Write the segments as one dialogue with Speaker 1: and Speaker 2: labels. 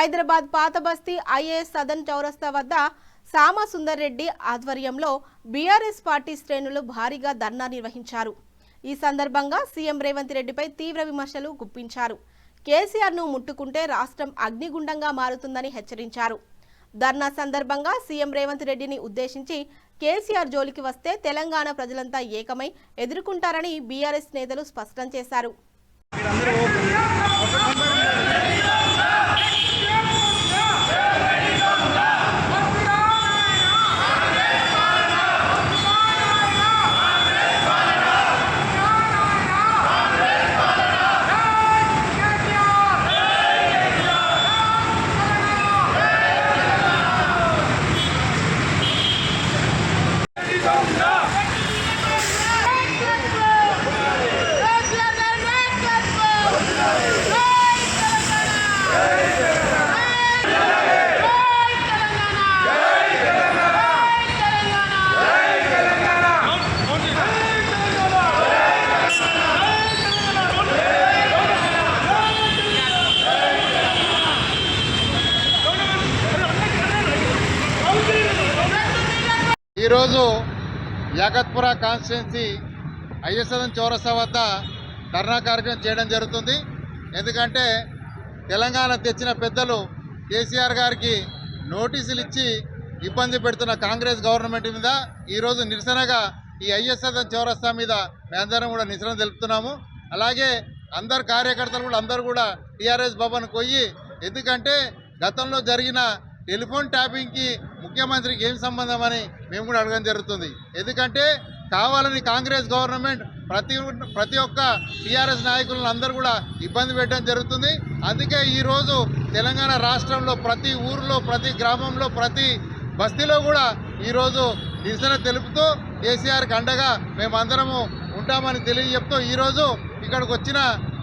Speaker 1: హైదరాబాద్ పాత బస్తీ ఐఏఎస్ సదన్ చౌరస్తా వద్ద సామసుందర్ రెడ్డి ఆధ్వర్యంలో బీఆర్ఎస్ పార్టీ శ్రేణులు భారీగా ధర్నా నిర్వహించారు. ఈ సందర్భంగా సీఎం రేవంత్ రెడ్డిపై తీవ్ర విమర్శలు గుప్పించారు. కేసీఆర్ను ముట్టుకుంటే రాష్ట్రం అగ్నిగుండంగా మారుతుందని హెచ్చరించారు. ధర్నా సందర్భంగా సీఎం రేవంత్ రెడ్డిని ఉద్దేశించి కేసీఆర్ జోలికి వస్తే తెలంగాణ ప్రజలంతా ఏకమై ఎదుర్కొంటారని బీఆర్ఎస్ నేతలు స్పష్టం చేశారు.
Speaker 2: ఈరోజు యాగత్పుర కాన్స్టిట్యున్సీ అయ్యసదన్ చౌరస్తా వద్ద ధర్నా కార్యక్రమం చేయడం జరుగుతుంది. ఎందుకంటే తెలంగాణ తెచ్చిన పెద్దలు కేసీఆర్ గారికి నోటీసులు ఇచ్చి ఇబ్బంది పెడుతున్న కాంగ్రెస్ గవర్నమెంట్ మీద ఈరోజు నిరసనగా ఈ అయ్యసదన్ చౌరస్తా మీద మేమందరం కూడా నిరసన తెలుపుతున్నాము. అలాగే అందరు కార్యకర్తలు కూడా అందరూ కూడా టీఆర్ఎస్ భవన్కి పోయి ఎందుకంటే గతంలో జరిగిన టెలిఫోన్ ట్యాపింగ్కి ముఖ్యమంత్రికి ఏం సంబంధం అని మేము కూడా అడగడం జరుగుతుంది. ఎందుకంటే కావాలని కాంగ్రెస్ గవర్నమెంట్ ప్రతి ప్రతి ఒక్క టీఆర్ఎస్ నాయకులను అందరూ కూడా ఇబ్బంది పెట్టడం జరుగుతుంది. అందుకే ఈరోజు తెలంగాణ రాష్ట్రంలో ప్రతి ఊరిలో ప్రతి గ్రామంలో ప్రతి బస్తీలో కూడా ఈరోజు నిరసన తెలుపుతూ కేసీఆర్కి అండగా మేమందరము ఉంటామని తెలియజెప్తూ ఈరోజు ఇక్కడికి వచ్చిన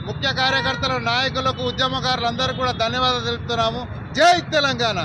Speaker 2: ముఖ్య కార్యకర్తలు నాయకులకు ఉద్యమకారులందరూ కూడా ధన్యవాదాలు తెలుపుతున్నాము. జై తెలంగాణ!